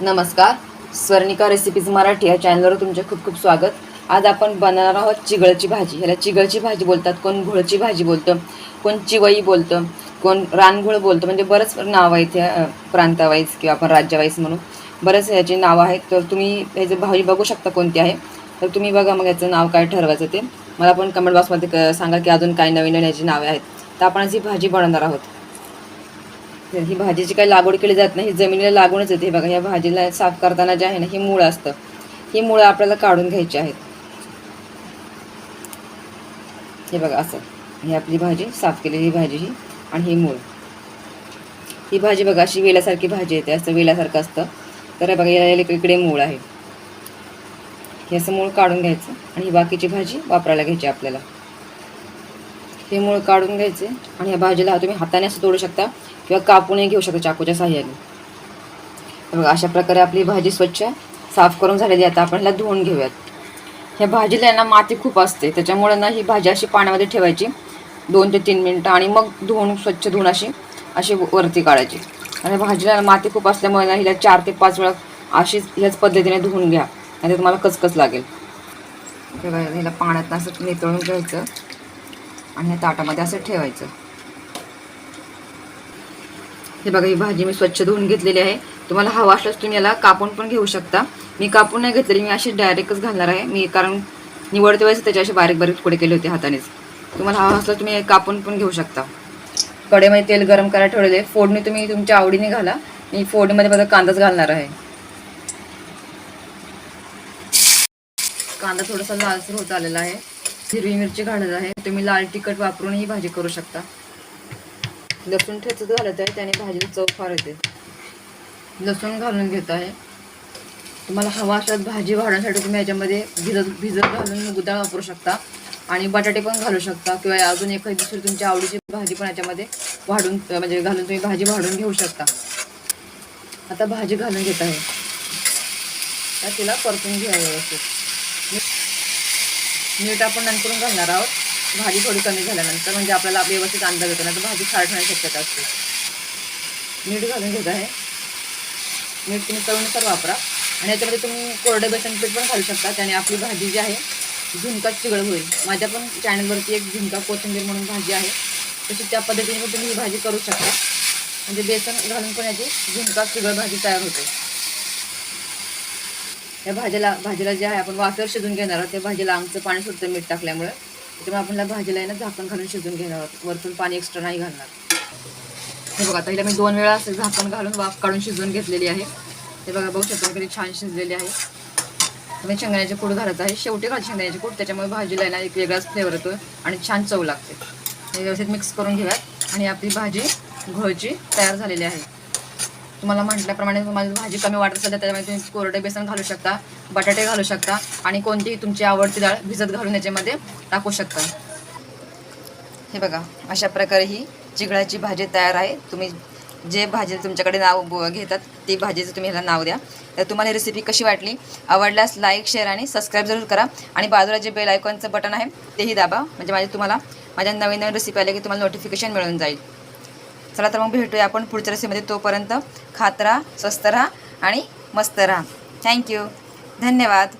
नमस्कार. स्वर्णिका रेसिपीज मराठी या चॅनलवर तुमचे खूप खूप स्वागत. आज आपण बनवणार आहोत चिगळची भाजी. ह्याला चिगळची भाजी बोलतात. कोण घोळची भाजी बोलतं कोण चिवई बोलतं कोण रानघोळ बोलतं. म्हणजे बरंच नाव आहेत ह्या प्रांतावाईज किंवा आपण राज्यावाईज म्हणून. बरेच ह्याची नावं आहेत. तर तुम्ही ह्याची भाजी बघू शकता कोणती आहे तर तुम्ही बघा मग याचं नाव काय ठरवायचं ते. मला पण कमेंट बॉक्समध्ये क- सांगा की अजून काय नवीन नवीन याची नावे आहेत. तर आपण आज ही भाजी बनवणार आहोत. ही भाजीची काही लागवड केली जात नाही. ही जमिनीला लागूनच येते. हे बघा या भाजीला साफ करताना जे आहे ना ही मुळं असतं. ही मुळं आपल्याला काढून घ्यायची आहेत. हे बघा असं. ही आपली भाजी साफ केलेली भाजी ही आणि ही मूळ. ही भाजी बघा अशी वेल्यासारखी भाजी येते. असं वेल्यासारखं असतं. तर हे बघा याला इकडे मूळ आहे. हे असं मूळ काढून घ्यायचं आणि ही बाकीची भाजी वापरायला घ्यायची आपल्याला. हे मूळ काढून घ्यायचे आणि ह्या भाजीला हा तुम्ही हाताने असं तोडू शकता किंवा कापूनही घेऊ शकता चाकूच्या साह्याने. बघा अशा प्रकारे आपली भाजी स्वच्छ साफ करून झालेली आता आपण ह्याला धुवून घेऊयात. ह्या भाजीला यांना ना माती खूप असते. त्याच्यामुळे ना ही भाजी अशी पाण्यामध्ये ठेवायची दोन ते तीन मिनटं आणि मग धुवून स्वच्छ धुवून अशी अशी वरती काढायची. आणि भाजीला माती खूप असल्यामुळे ना हिला चार ते पाच वेळा अशीच ह्याच पद्धतीने धुवून घ्या. आणि तुम्हाला कचकच लागेल. हिला पाण्यात असं नितळून घ्यायचं. आणि ह्या ताटामध्ये असं ठेवायचं. हे बघा ही भाजी मी स्वच्छ धुवून घेतलेली आहे. तुम्हाला हवा असल्यास तुम्ही याला कापून पण घेऊ शकता. मी कापून नाही घेतलेली मी अशी डायरेक्टच घालणार आहे. मी कारण निवडते वेळेस त्याचे असे बारीक बारीक तुकडे केले होते हातानेच. तुम्हाला हवा असल्यास तुम्ही कापून पण घेऊ शकता. कडेमध्ये तेल गरम करायला ठेवलेले फोडणी तुम्ही तुमच्या आवडीने घाला. मी फोडणीमध्ये बघा कांदाच घालणार आहे. कांदा थोडासा लालसर होत आलेला आहे. हिरवी मिरची घालत आहे. तुम्ही लाल तिखट वापरून ही भाजी करू शकता. लसूण ठेचत घालत आहे. त्याने भाजीला चव फार येते. लसूण घालून घेत आहे. तुम्हाला हवा असल्यास भाजी वाढवण्यासाठी तुम्ही याच्यामध्ये भिजत भिजत घालून मूग डाळ वापरू शकता. आणि बटाटे पण घालू शकता. किंवा अजून एखादी दुसरी तुमच्या आवडीची भाजी पण याच्यामध्ये वाढून म्हणजे घालून तुम्ही भाजी वाढून घेऊ शकता. आता भाजी घालून घेत आहे. तिला परतून घ्या व्यवस्थित. मीठ आपण नंतरून घालणार आहोत. भाजी थोडी कमी झाल्यानंतर म्हणजे आपल्याला व्यवस्थित अंदाज येतो नाही तर भाजी खाट होण्याची शक्यता असते. मीठ घालून घेत आहे. मीठ तुम्ही चवीनुसार वापरा. आणि याच्यामध्ये तुम्ही कोरडे बेसन पीठ पण घालू शकता त्याने आपली भाजी जी आहे झुणका चिगळ होईल. माझ्या पण चॅनलवरती एक झुणका कोथिंबीर म्हणून भाजी आहे. तशी त्या पद्धतीने पण तुम्ही ही भाजी करू शकता. म्हणजे बेसन घालून पण याची झुणका चिगळ भाजी तयार होते. या भाजीला भाजीला जे आहे आपण वाफेवर शिजून घेणार आहोत. त्या भाजीला आमचं पाणी सुटतं मीठ टाकल्यामुळे. त्याच्यामुळे आपण या भाजीला आहे ना झाकण घालून शिजून घेणार आहोत. वरतून पाणी एक्स्ट्रा नाही घालणार. हे बघा आता हिला मी दोन वेळा असं झाकण घालून वाफ काढून शिजवून घेतलेली आहे. हे बघा बघू शकता किती छान शिजलेली आहे. तुम्ही शेंगण्याचे कूड घालत आहे. शेवटी घाल शेंगण्याचे कूड त्याच्यामुळे भाजीला आहे ना एक वेगळाच फ्लेवर येतो आणि छान चव लागते. हे व्यवस्थित मिक्स करून घेऊयात. आणि आपली भाजी घोळची तयार झालेली आहे. तुम्हाला म्हटल्याप्रमाणे तुम्हाला भाजी कमी वाटत असेल तर त्याच्यामध्ये तुम्ही कोरडे बेसन घालू शकता बटाटे घालू शकता आणि कोणतीही तुमची आवडती डाळ भिजत घालून याच्यामध्ये टाकू शकता. हे बघा अशा प्रकारे ही चिगळाची भाजी तयार आहे. तुम्ही जे भाजी तुमच्याकडे नाव घेतात ती भाजीचं तुम्ही ह्याला नाव द्या. तर तुम्हाला ही रेसिपी कशी वाटली? आवडल्यास लाईक शेअर आणि सबस्क्राईब जरूर करा. आणि बाजूला जे बेल आयकॉनचं बटन आहे तेही दाबा. म्हणजे माझे तुम्हाला माझ्या नवीन नवीन रेसिपी आल्या की तुम्हाला नोटिफिकेशन मिळून जाईल. चला तर मग भेटूया आपण पुढच्या रेसिपीमध्ये तोपर्यंत खात राहा स्वस्त राहा आणि मस्त राहा. थँक्यू धन्यवाद.